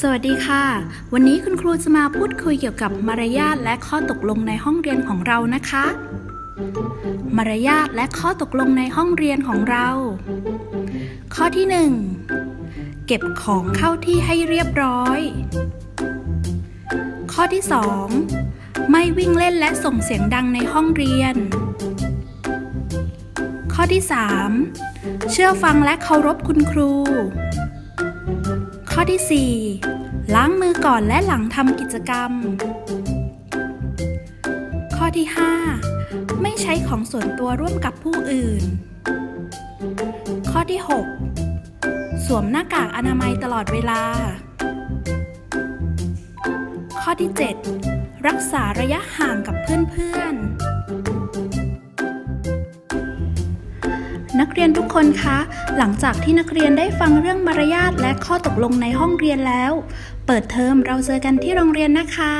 สวัสดีค่ะ วันนี้คุณครูจะมาพูดคุยเกี่ยวกับมารยาทและข้อตกลงในห้องเรียนของเรานะคะ มารยาทและข้อตกลงในห้องเรียนของเรา ข้อที่ 1 เก็บของเข้าที่ให้เรียบร้อย ข้อที่ 2 ไม่วิ่งเล่นและส่งเสียงดังในห้องเรียน ข้อที่ 3 เชื่อฟังและเคารพคุณครู ที่ 4 ล้างมือก่อนและหลังทำกิจกรรม ข้อที่ 5 ไม่ใช้ของส่วนตัวร่วมกับผู้อื่น ข้อที่ 6 สวมหน้ากากอนามัยตลอดเวลา ข้อที่ 7 รักษาระยะห่างกับเพื่อนๆ นักเรียนทุกคนคะ หลังจากที่นักเรียนได้ฟังเรื่องมารยาทและข้อตกลงในห้องเรียนแล้ว เปิดเทอมเราเจอกันที่โรงเรียนนะคะ